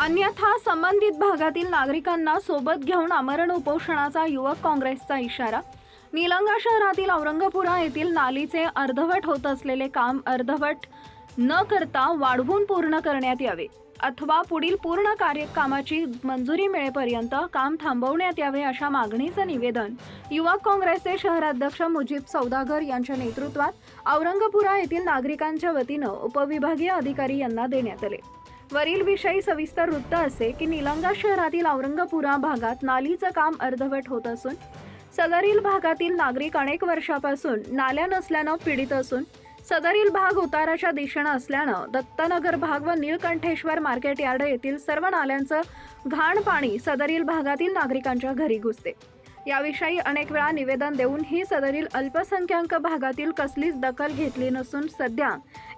अन्यथा संबंधित भागातील नागरिकांना सोबत घेऊन आमरण उपोषणाचा युवक काँग्रेसचा इशारा. निलंगा शहरातील औरंगपुरा येथील नालीचे अर्धवट होत असलेले काम अर्धवट न करता वाढवून पूर्ण करण्यात यावे. अथवा पुढील पूर्ण कार्यकामाची मंजुरी मिळेपर्यंत काम थांबवण्यात यावे अशा मागणीचं निवेदन युवक काँग्रेसचे शहराध्यक्ष मुजीब सौदागर यांच्या नेतृत्वात औरंगपुरा येथील नागरिकांच्या वतीनं उपविभागीय अधिकारी यांना देण्यात आले. वरील विषयी सविस्तर वृत्त असे की निलंगा शहरातील औरंगपुरा भागात नालीचं काम अर्धवट होत असून सदरील भागातील नागरिक अनेक वर्षापासून नाल्या नसल्यानं पीडित असून सदरील भाग उताराच्या दिशेनं असल्यानं दत्तनगर भाग व निळकंठेश्वर मार्केट यार्ड येथील सर्व नाल्यांचं घाण पाणी सदरील भागातील नागरिकांच्या घरी घुसते. याविषयी अनेक वेळा निवेदन देऊनही सदरील अल्पसंख्याक भागातील कसलीच दखल घेतली नसून सध्या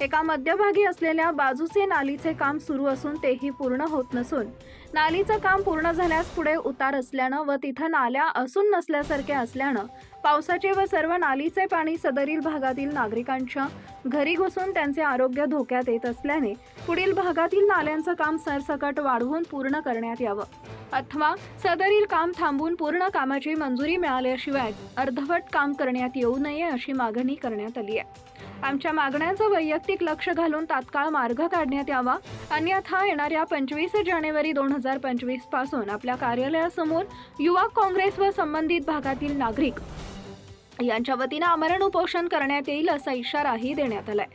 एका मध्यभागी असलेल्या बाजूचे नालीचे काम सुरू असून तेही पूर्ण होत नसून नालीचं काम पूर्ण झाल्यास पुढे उतार असल्यानं व तिथं नाल्या असून नसल्यासारखे असल्यानं पावसाचे व सर्व नालीचे पाणी सदरील भागातील नागरिकांच्या घरी घुसून त्यांचे आरोग्य धोक्यात येत असल्याने पुढील भागातील नाल्यांचं काम सरसकट वाढवून पूर्ण करण्यात यावं. अथवा सदरील काम थांबून पूर्ण कामाची मंजुरी मिळाल्याशिवाय अर्धवट काम करण्यात येऊ नये अशी मागणी करण्यात आली आहे. आमच्या मागण्यांचं वैयक्तिक लक्ष घालून तात्काळ मार्ग काढण्यात यावा. अन्यथा येणाऱ्या पंचवीस जानेवारी दोन हजार पंचवीसपासून आपल्या कार्यालयासमोर युवा काँग्रेस व संबंधित भागातील नागरिक यांच्या वतीनं आमरण उपोषण करण्यात येईल असा इशाराही देण्यात आलाय.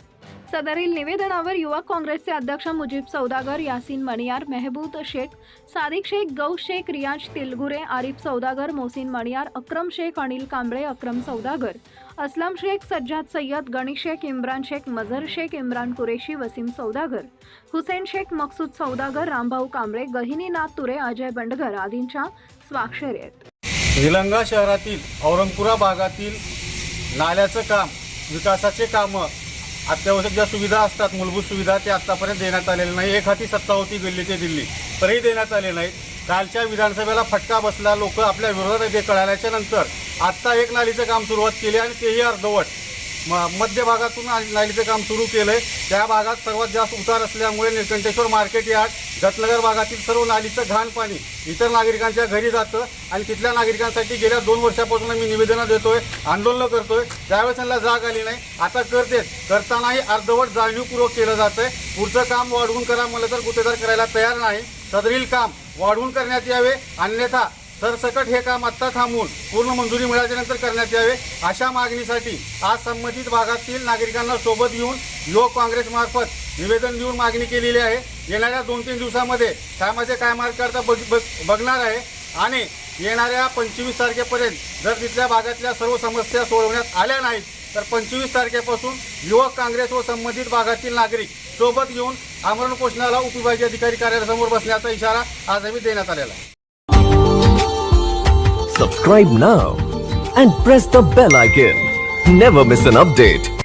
सदरील निवेदनावर युवक काँग्रेसचे अध्यक्ष मुजीब सौदागर यासिन मणियार मेहबूद शेख सादिक शेख गौ शेख रियाज तिलगुरे आरिफ सौदागर मोहसिन मणियार अक्रम शेख अनिल कांबळे अक्रम सौदागर असलम शेख सज्जाद सय्यद गणेश शेख इम्रान शेख मझर शेख इम्रान कुरेशी वसीम सौदागर हुसेन शेख मकसूद सौदागर रामभाऊ कांबळे गहिनीनाथ तुरे अजय बंडगर आदींच्या स्वाक्षरी आहेत निलंगा शहरातील औरंगपुरा भागातील नाल्याचं काम विकासाचे कामं अत्यावश्यक ज्या सुविधा असतात मूलभूत सुविधा ते आत्तापर्यंत देण्यात आलेल्या नाही एक हाती सत्ता होती दिल्ली ते दिल्ली. तरीही देण्यात आले नाहीत. कालच्या विधानसभेला फटका बसला लोक आपल्या विरोधात आहे ते कळाल्याच्या नंतर आत्ता एक नालीचं काम सुरुवात केली आणि तेही अर्धवट. म मध्य भागातून नालीचं काम सुरू केलं आहे त्या भागात सर्वात जास्त उतार असल्यामुळे निळकंठेश्वर मार्केट यार्ड दत्तनगर भागातील सर्व नालीचं घाण पाणी इतर नागरिकांच्या घरी जातं आणि तिथल्या नागरिकांसाठी गेल्या दोन वर्षापासून मी निवेदनं देतोय आंदोलनं करतोय. त्यावेळेस त्यांना जाग आली नाही आता करतेच करतानाही अर्धवट जाणीवपूर्वक केलं जातंय. पुढचं काम वाढवून करा मला तर गुत्तेदार करायला तयार नाही. सदरील काम वाढवून करण्यात यावे. अन्यथा सरसकट हे काम आत्ता थांबवून पूर्ण मंजुरी मिळाल्यानंतर करण्यात यावे. अशा मागणीसाठी आज संबंधित भागातील नागरिकांना सोबत घेऊन युवक काँग्रेसमार्फत निवेदन देऊन मागणी केलेली आहे येणाऱ्या दोन तीन दिवसामध्ये कामाचे काय मार्ग करता बघ बघणार आहे आणि येणाऱ्या पंचवीस तारखेपर्यंत जर तिथल्या भागातल्या सर्व समस्या सोडवण्यात आल्या नाहीत तर पंचवीस तारखेपासून युवक काँग्रेस व संबंधित भागातील नागरिक सोबत घेऊन आमरण पोषणाला उपविभागीय अधिकारी कार्यालयासमोर बसण्याचा इशारा आजही देण्यात आलेला आहे Subscribe now and press the bell icon. Never miss an.